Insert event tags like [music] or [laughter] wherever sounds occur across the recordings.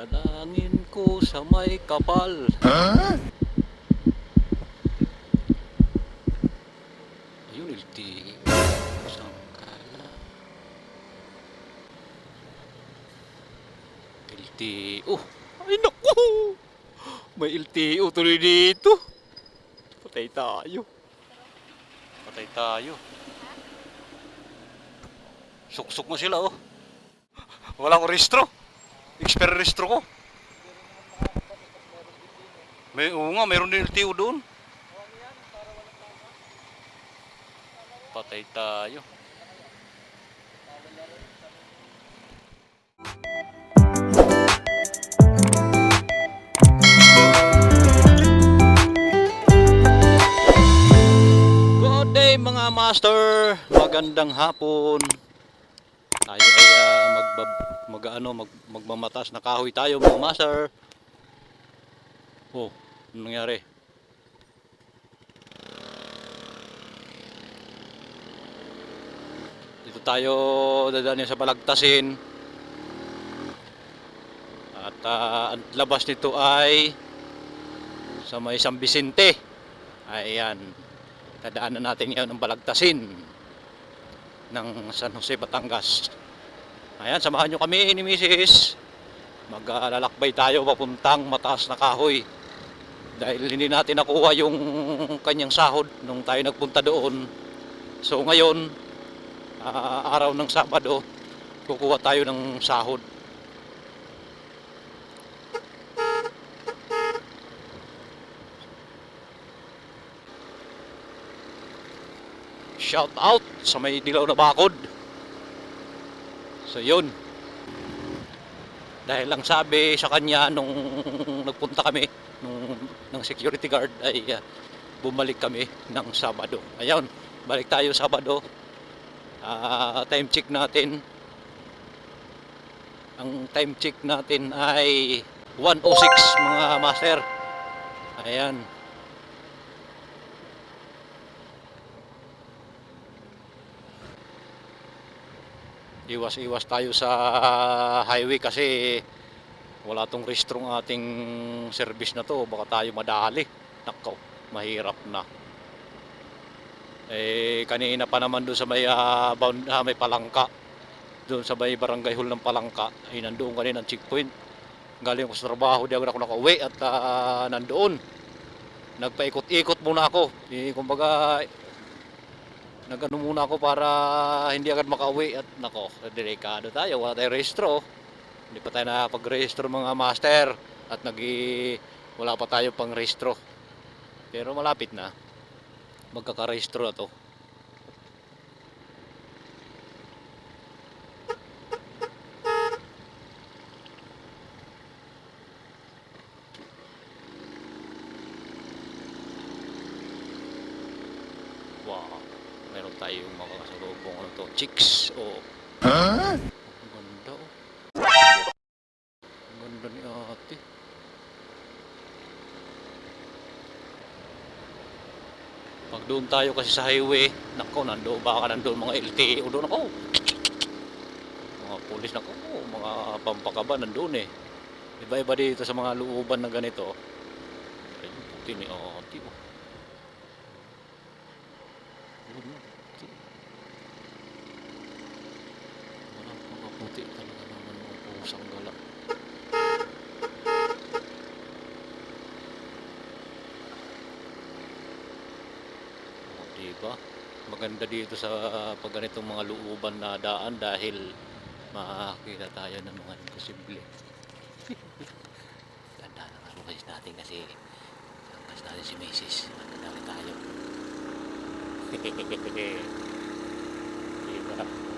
Dalangin ko sa may kapal. Ayun, LTE. Sangkala. LTO. Ay, naku! May LTO tuloy dito. Patay tayo. Patay tayo. Suksok mo sila, oh. Walang restro. Expert restro ko. May, oo nga, mayroon din LTO doon. Patay tayo. Good day mga master. Magandang hapon. Magbab, mag ano mag magmamatas na kahoy tayo mga master. Oh, anong nangyari? Dito tayo dadaan sa balagtasin. At ah, ang labas nito ay sa may San Vicente. Ayan. Dadaanan natin ngayon ang balagtasin ng San Jose, Batangas. Ayan, samahan nyo kami ni Mrs. Maglalakbay tayo papuntang mataas na kahoy. Dahil hindi natin nakuha yung kanyang sahod nung tayo nagpunta doon. So ngayon, ah, araw ng Sabado, kukuha tayo ng sahod. Shout out sa may dilaw na bakod. So yun. Dahil lang sabi sa kanya nung nagpunta kami nung ng security guard ay ah, bumalik kami ng Sabado. Ayun, balik tayo Sabado. Ah, time check natin. Ang time check natin ay 106 mga master. Ayan. Iwas-iwas tayo sa highway kasi wala tong restrong ating service na to. Baka tayo madali. Nako mahirap na. Eh kanina pa naman doon sa may ah, bound, ah, may palangka. Doon sa may barangay hall ng palangka ay nandoon kanina ang checkpoint. Galing ko sa trabaho di ako nakauwi at ah, nandoon. Nagpaikot-ikot muna ako. Eh, kumbaga nagano muna ako para hindi agad makauwi at nako, delikado tayo, wala tayong rehistro. Hindi pa tayo nakapag-rehistro mga master at nagi wala pa tayo pang rehistro. Pero malapit na. Magkakarehistro na to. Wow. Meron tayong mga kasalubong ano to, chicks o Ang ganda oh. Ang ganda ni ate. Pag doon tayo kasi sa highway, nako, nandoon baka nandoon mga LTO doon ako. Mga pulis nako, mga pampakaba nandoon eh. Iba-iba dito sa mga looban na ganito. Ay, puti ni ate oh. Puti. Walang pangkaputi talaga naman mga pusang gala. Diba? Maganda dito sa pag ganitong mga looban na daan dahil makakita tayo ng mga imposible. [laughs] Ganda ng advice natin kasi angkas natin si Macy's. Maganda tayo. [laughs] diba?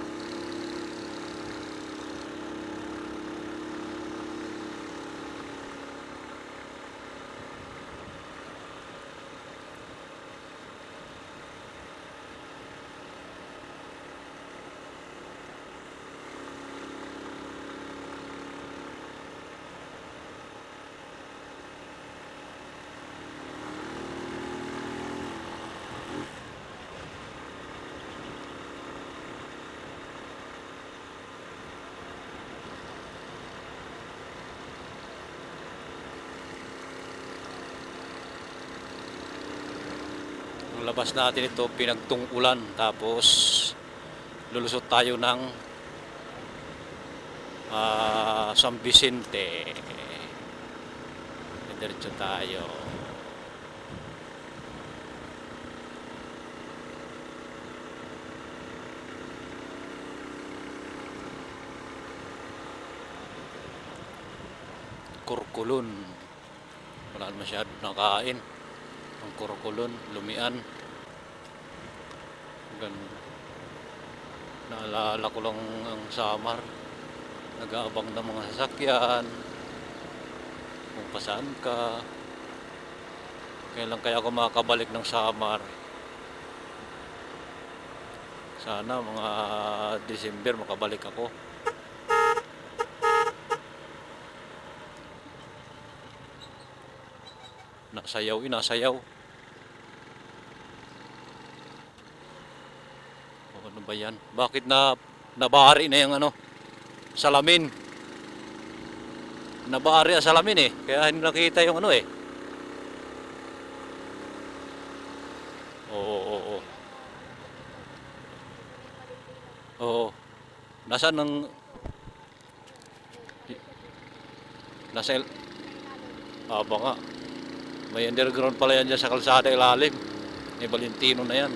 Paglabas natin ito, pinagtung ulan. Tapos, lulusot tayo ng ah, San Vicente. Diretso tayo. Kurkulon. Wala masyado nakain. Ang kurkulon, lumian. Gan Naalala ko lang ang Samar. Nag-aabang ng mga sasakyan. Kung pasaan ka. Kailan kaya ako makakabalik ng Samar? Sana mga December makabalik ako. Nasayaw, inasayaw. O, ano ba yan? Bakit na nabari na yung ano? Salamin. Nabari ang salamin eh. Kaya hindi nakita yung ano eh. Oo, oo, oo. Oo. Nasaan ang... Nasa... El... Aba nga. May underground pala yan dyan sa kalsada ilalim. May Valentino na yan.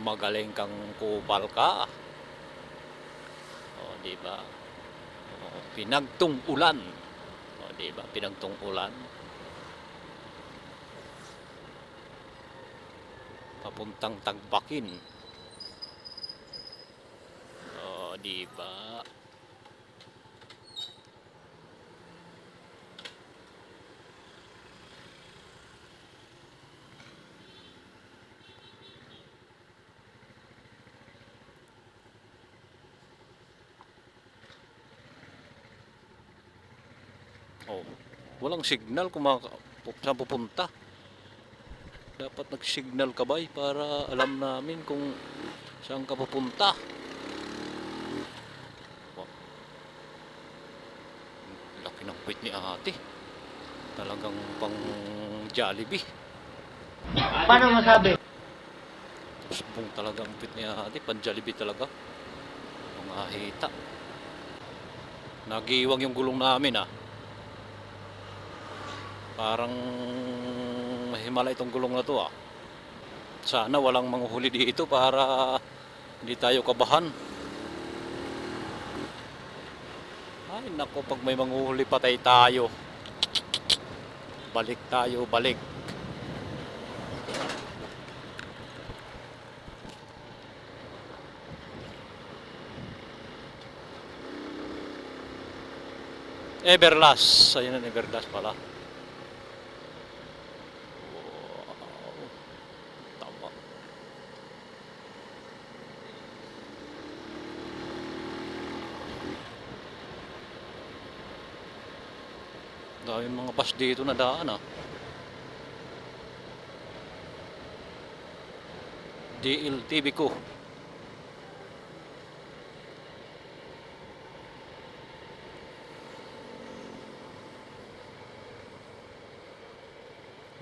Magaling kang kupal ka. O, di ba? O, pinagtung ulan. O, di ba? Pinagtung ulan. Papuntang tagbakin. O, di ba? Oh, walang signal kung maka, saan pupunta. Dapat nag-signal ka ba eh, para alam namin kung saan ka pupunta. Wow. Laki ng puwit ni ate. Talagang pang Jollibee. Paano masabi? Subong talaga ang puwit ni ate. Pang Jollibee talaga. Mga hita. Nagiiwang yung gulong namin ah. Parang mahimala itong gulong na to ah. Sana walang manguhuli dito para hindi tayo kabahan. Ay nako, pag may manguhuli patay tayo. Balik tayo, balik. Everlast. Ayun ang Everlast pala. Wow. Tama. Dami mga bus dito na daan ah. DLTV ko.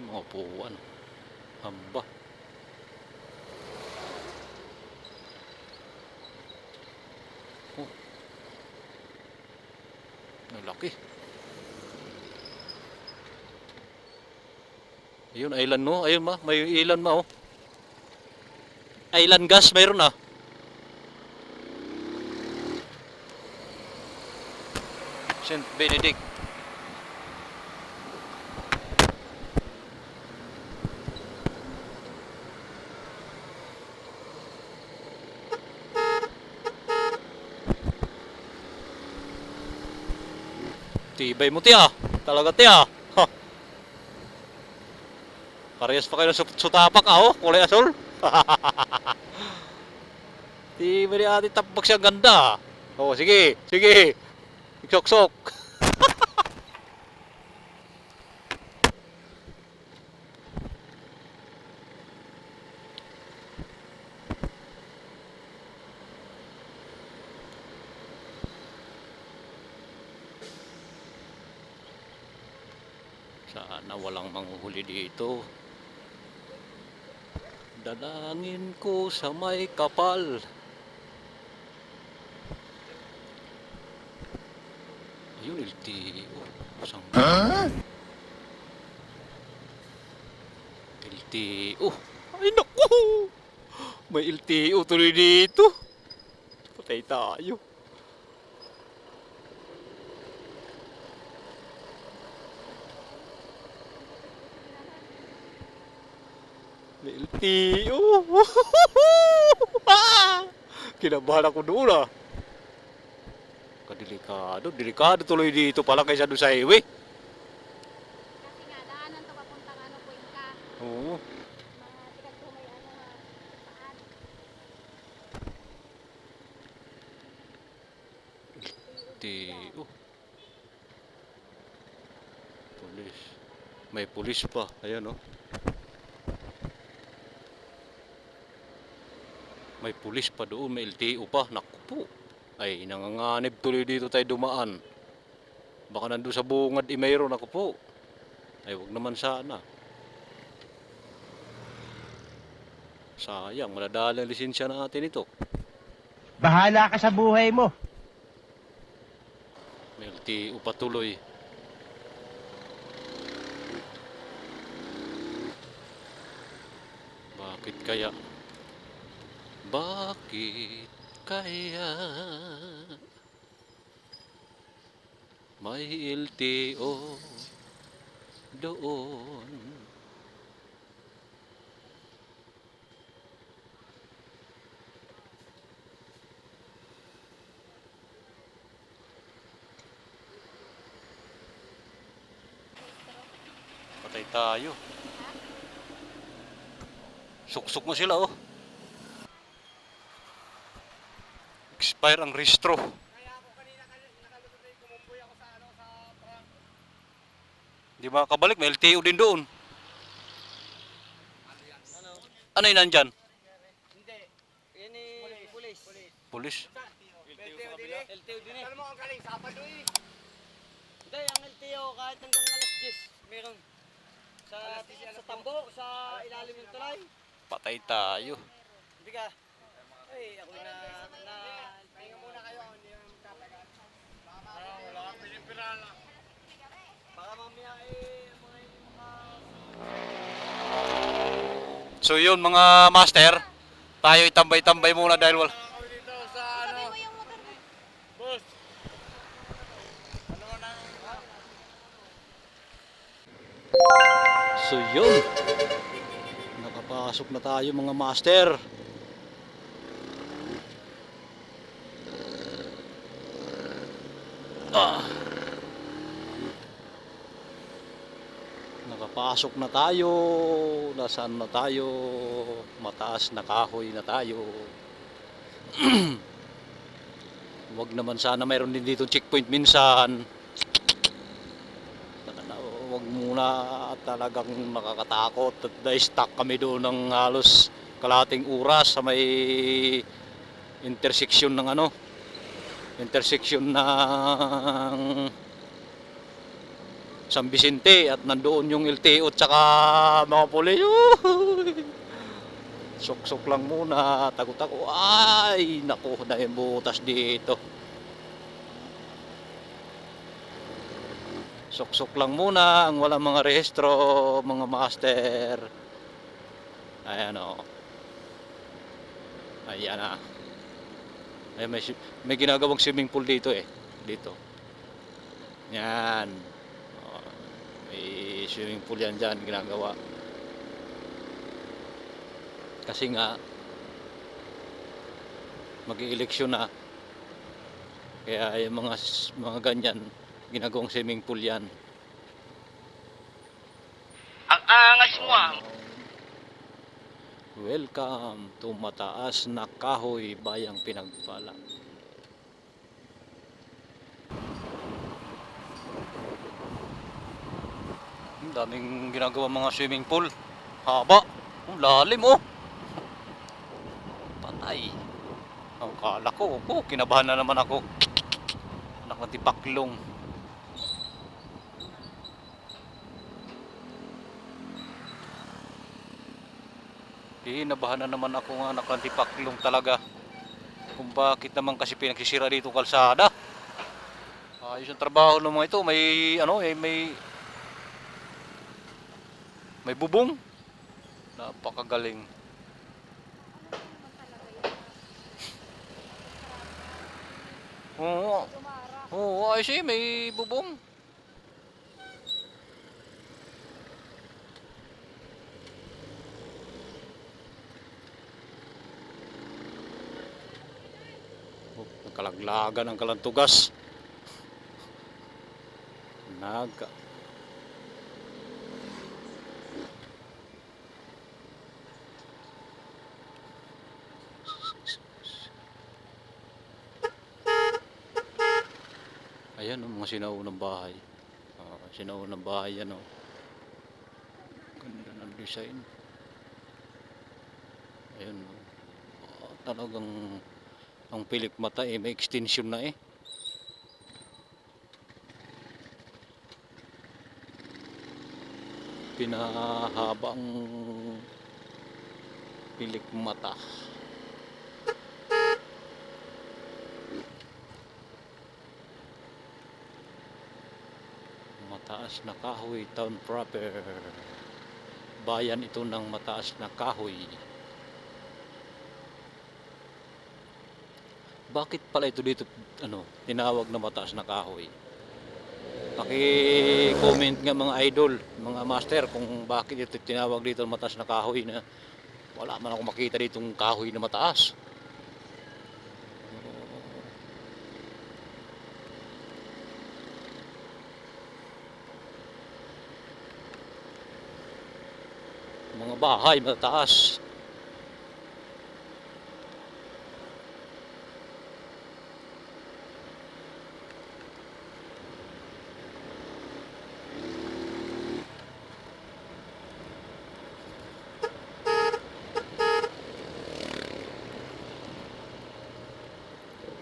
Mga puwan. Hamba. Oh. Ang laki. Ayun, island no. Ayun ma, may island ma oh. Island gas mayroon ah. St. Benedict. Tibay mo tiya. Talaga tiya. Ha. Parehas pa kayo ng sut- sutapak ah, oh. Kulay asul. Tibay ni ate tapak siya ganda. Oh, sige. Sige. Iksok-sok. [laughs] Sana walang manghuhuli dito. Dalangin ko sa may kapal. Ayun, LTO. Isang... LTO. Ay, naku! May LTO tuloy dito. Patay tayo. May LTO. Kinabahan ako doon ah. Kadelikado. Delikado tuloy dito pala kaysa doon sa highway. Kasi nga, daanan to papuntang ano, Cuenca. Oo. Mga tikat po may ano. LTO. Pulis. May pulis pa. Ayan oh. May pulis pa doon. May LTO pa. Naku po. Ay, nanganganib tuloy dito tayo dumaan. Baka nandun sa bungad eh, mayroon ako po. Ay, wag naman sana. Sayang, madadala ang lisensya natin ito. Bahala ka sa buhay mo. May LTO patuloy. Bakit kaya? Bakit kaya? May LTO doon. Patay tayo. Suksok mo sila oh. Expire ang restro. Di makakabalik, may LTO din doon. Ano yun nandyan? Hindi. Yan eh, pulis. Pulis. LTO din eh. LTO din eh. Alam mo ang galing, Sabado eh. Hindi, ang LTO kahit hanggang alas 10, meron. Sa, sa tambo, sa ilalim ng tulay. Patay tayo. Hindi ka. Ay, ako na, na, tingnan muna kayo, hindi naman tatagal. Baka wala kang pinipiral na. Baka mamaya eh, mga yung mga... So yun mga master, tayo itambay-tambay muna dahil wala. So yun. Nakapasok na tayo mga master. Nakapasok na tayo. Nasaan na tayo? Mataas na kahoy na tayo. [clears throat] Wag naman sana mayroon din dito checkpoint minsan. Na- Wag muna talagang nakakatakot at na-stuck kami doon ng halos kalating oras sa may intersection ng ano intersection ng San Vicente at nandoon yung LTO at saka mga pulis sok-sok lang muna takot ako ay naku na yung butas dito Suksok lang muna ang walang mga rehistro, mga master. Ayan o. Ayan na. Ay, may, may ginagawang swimming pool dito eh. Dito. Yan. May swimming pool yan dyan ginagawa. Kasi nga, mag-eleksyon na. Kaya yung mga, mga ganyan, ginagawang swimming pool yan. Ang angas mo ah. Welcome to Mataas na Kahoy, Bayang Pinagpala. daming ginagawa mga swimming pool. Haba. Oh, lalim oh. Patay. Ang oh, kala ko. Oh, kinabahan na naman ako. Anak ng tipaklong. Eh, kinabahan na naman ako ng anak ng tipaklong talaga. Kung bakit naman kasi pinagsisira dito kalsada. Ayos ang trabaho ng mga ito. May ano eh, may may bubong. Napakagaling. Oo. Oo, ayos eh, may bubong. Oh, Nagkalaglagan ang kalantugas. Naga. Ayan ang mga sinaunang bahay. Ah, sinaunang bahay yan oh. Ganda ng design. Ayan oh. Ah, talagang ang pilik mata eh may extension na eh. Pinahaba ang pilik mata. Mataas na kahoy, town proper. Bayan ito ng mataas na kahoy. Bakit pala ito dito ano, tinawag na mataas na kahoy? Paki-comment nga mga idol, mga master kung bakit ito tinawag dito mataas na kahoy na wala man ako makita ditong kahoy na mataas. Mga bahay mataas.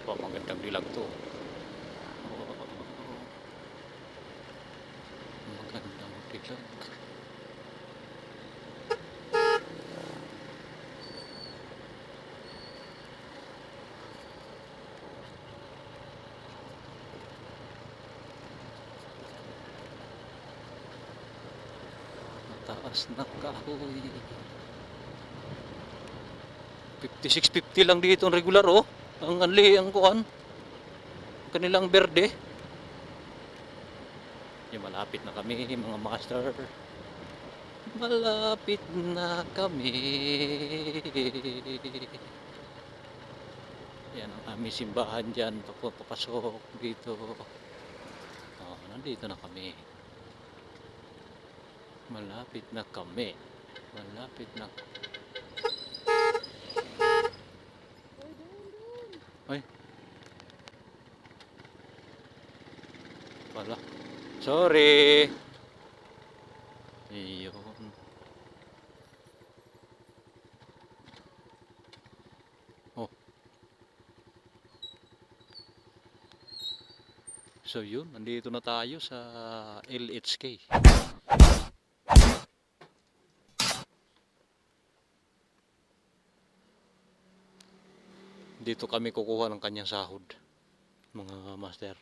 Pa magandang dilag to. Magandang dilag. Mataas na kahoy. 5650 lang dito ang regular oh. Ang anli ang kuan. Kanilang berde. Yung malapit na kami mga master. Malapit na kami. Yan ang aming simbahan dyan. Papu- Papasok dito. Oh, nandito na kami. Malapit na kami. Malapit na. Ay. Wala. Sorry. Iyon. Oh. So yun, nandito na tayo sa LHK. Dito kami kukuha ng kanyang sahod, mga master.